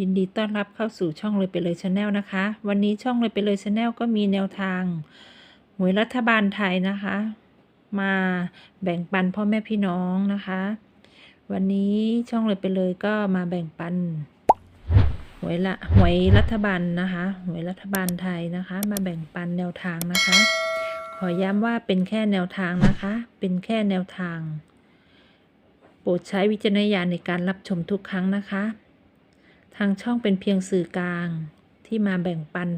ยินดีต้อนรับเข้าสู่ช่องเลยไปเลยชาแนลนะคะ วันนี้ช่องเลยไปเลยชาแนลก็มีแนวทางหวยรัฐบาลไทยนะคะ มาแบ่งปันพ่อแม่พี่น้องนะคะ วันนี้ช่องเลยไปเลยก็มาแบ่งปันหวยละหวยรัฐบาลนะคะหวยรัฐบาลไทยนะคะ มาแบ่งปันแนวทางนะคะ ขอย้ำว่าเป็นแค่แนวทางนะคะ เป็นแค่แนวทาง โปรดใช้วิจารณญาณในการรับชมทุกครั้งนะคะ ทางช่องเป็นเพียงสื่อกลางที่มาแบ่งปัน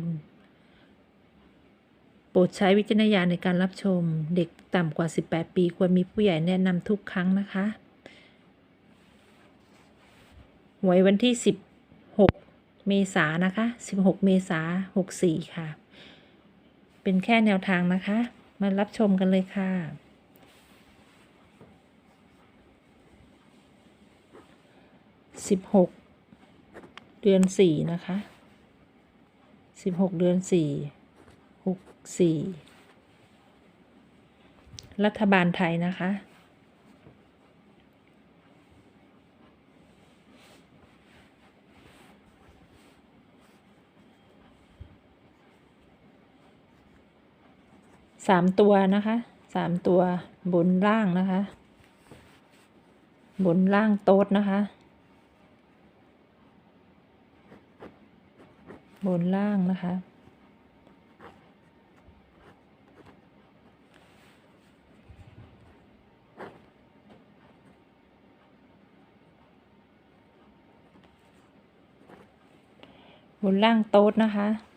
โปรดใช้วิจารณญาณในการรับชม เด็กต่ำกว่า 18 ปีควรมีผู้ใหญ่แนะนำทุกครั้งนะคะหวยวันที่ 16 เมษานะคะ 16 เมษา64 ค่ะ เป็นแค่แนวทางนะคะ มารับชมกันเลยค่ะ16 เดือนสี่นะคะสิบหกเดือนสี่หกสี่รัฐบาลไทยนะคะสามตัวนะคะสามตัวบนล่างนะคะ บนล่างโต๊ดนะคะ บนล่างนะคะ บนล่างโต๊ดนะคะ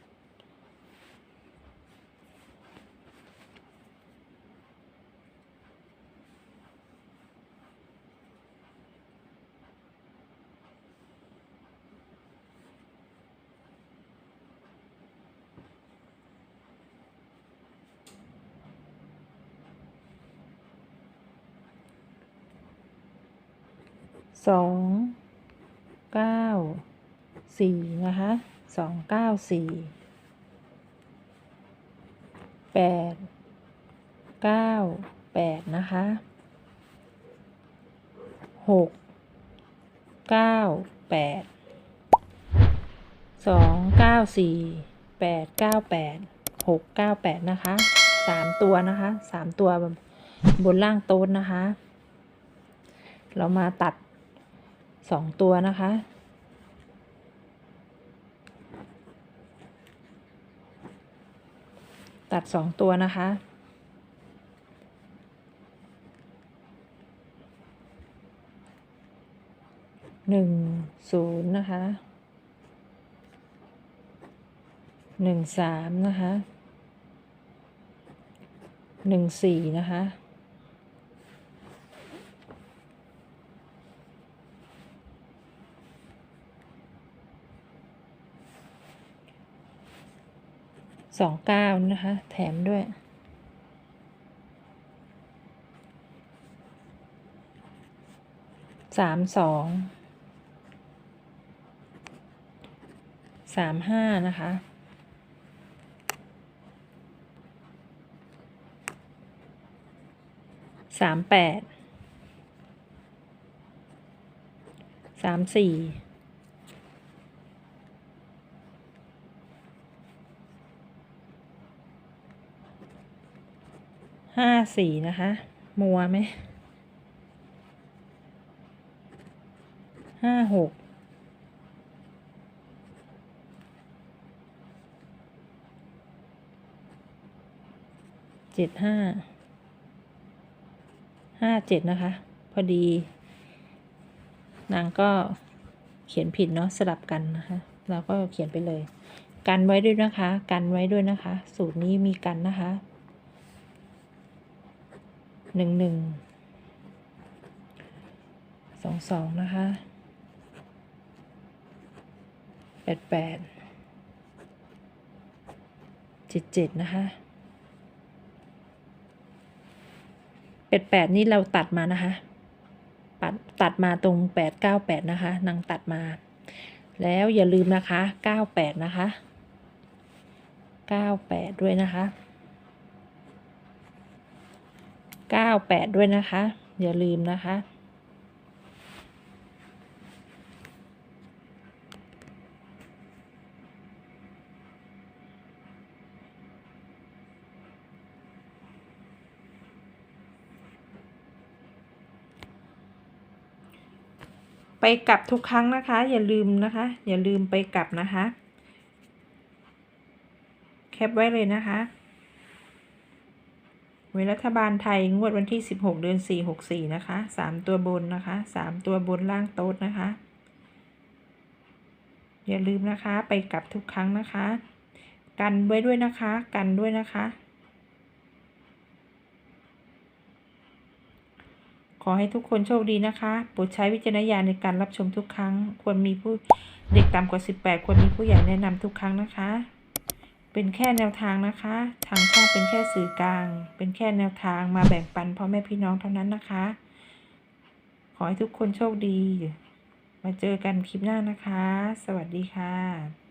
สองเก้าสี่นะคะสองเก้าสี่แปดเก้าแปดนะคะหกเก้าแปดสองเก้าสี่แปดเก้าแปดหกเก้าแปดนะคะสามตัวนะคะสามตัวบนล่างโต๊ดนะคะ เรามาตัด สองตัวนะคะ ตัดสองตัวนะคะ หนึ่งศูนย์นะคะ หนึ่งสามนะคะ หนึ่งสี่นะคะ สองเก้านะคะ แถมด้วย สามสอง สามห้านะคะ สามแปด สามสี่ ห้าสี่นะคะ มัวไหมห้าหกเจ็ดห้าห้าเจ็ดนะคะ พอดี นางก็เขียนผิดเนาะสลับกันนะคะเราก็เขียนไปเลย กันไว้ด้วยนะคะ กันไว้ด้วยนะคะ สูตรนี้มีกันนะคะ หนึ่งหนึ่งสองสองนะคะแปดแปดเจ็ดเจ็ดนะคะแปดแปดนี่เราตัดมานะคะปัดตัดมาตรงแปดเก้าแปดนะคะนางตัดมา แล้วอย่าลืมนะคะเก้าแปดนะคะเก้าแปดด้วยนะคะ 98 ด้วยนะคะ อย่าลืมนะคะ ไปกลับทุกครั้งนะคะ อย่าลืมนะคะ อย่าลืมไปกลับนะคะ แคปไว้เลยนะคะ หวยรัฐบาลไทยงวดวันที่ 16 เดือน 4 64 นะคะ 3 ตัวบนนะคะ 3 ตัวบนล่างโต๊ดนะคะ อย่าลืมนะคะไปกลับทุกครั้งนะคะ กันไว้ด้วยนะคะ กันด้วยนะคะ ขอให้ทุกคนโชคดีนะคะโปรดใช้วิจารณญาณในการรับชมทุกครั้ง ควรมีผู้เด็กต่ำกว่า 18 ควรมีผู้ใหญ่แนะนำทุกครั้งนะคะ เป็นแค่แนวทางนะคะ ทางช่องเป็นแค่สื่อกลาง เป็นแค่แนวทางมาแบ่งปันพ่อแม่พี่น้องเท่านั้นนะคะ ขอให้ทุกคนโชคดี มาเจอกันคลิปหน้านะคะ สวัสดีค่ะ